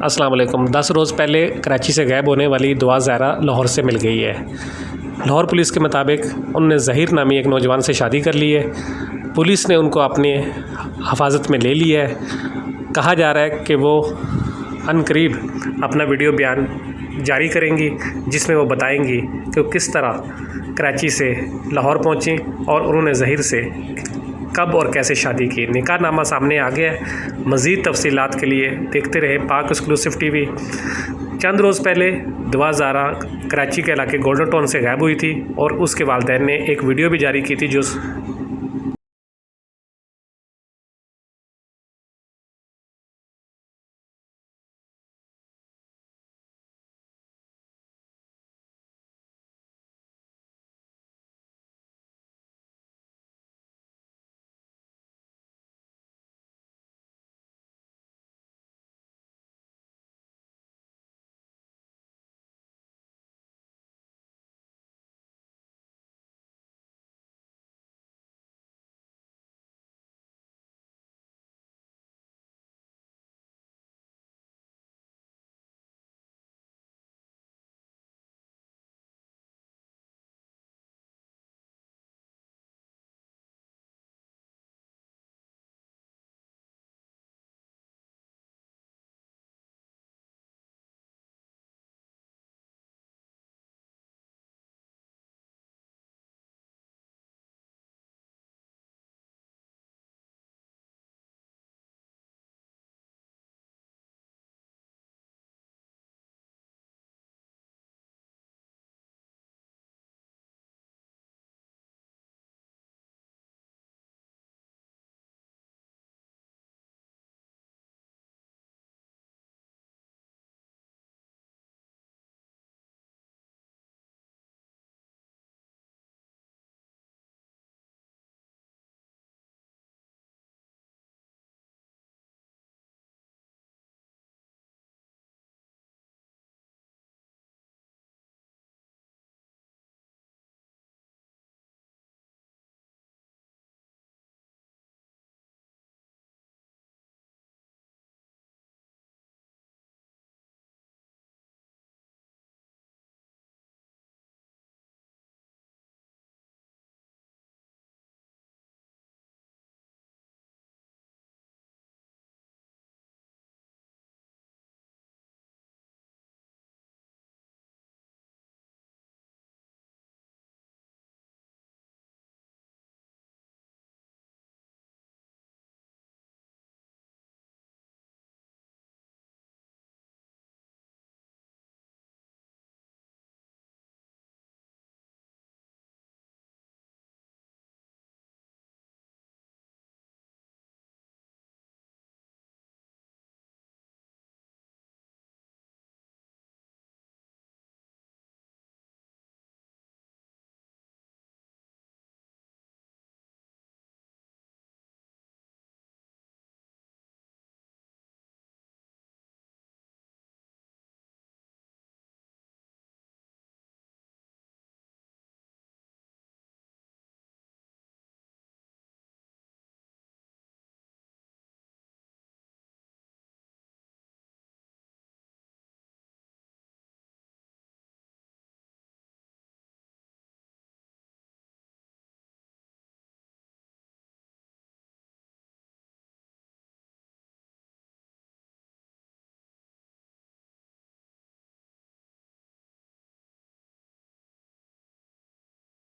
السلام علیکم۔ دس روز پہلے کراچی سے غائب ہونے والی دعا زہرا لاہور سے مل گئی ہے۔ لاہور پولیس کے مطابق ان نے ظہیر نامی ایک نوجوان سے شادی کر لی ہے۔ پولیس نے ان کو اپنے حفاظت میں لے لیا ہے۔ کہا جا رہا ہے کہ وہ عن قریب اپنا ویڈیو بیان جاری کریں گی، جس میں وہ بتائیں گی کہ وہ کس طرح کراچی سے لاہور پہنچیں اور انہوں نے ظہیر سے کب اور کیسے شادی کی۔ نکاح نامہ سامنے آ گیا ہے۔ مزید تفصیلات کے لیے دیکھتے رہے پاک ایکسکلوسیو ٹی وی چند روز پہلے دعا زارہ کراچی کے علاقے گولڈن ٹاؤن سے غائب ہوئی تھی اور اس کے والدین نے ایک ویڈیو بھی جاری کی تھی جو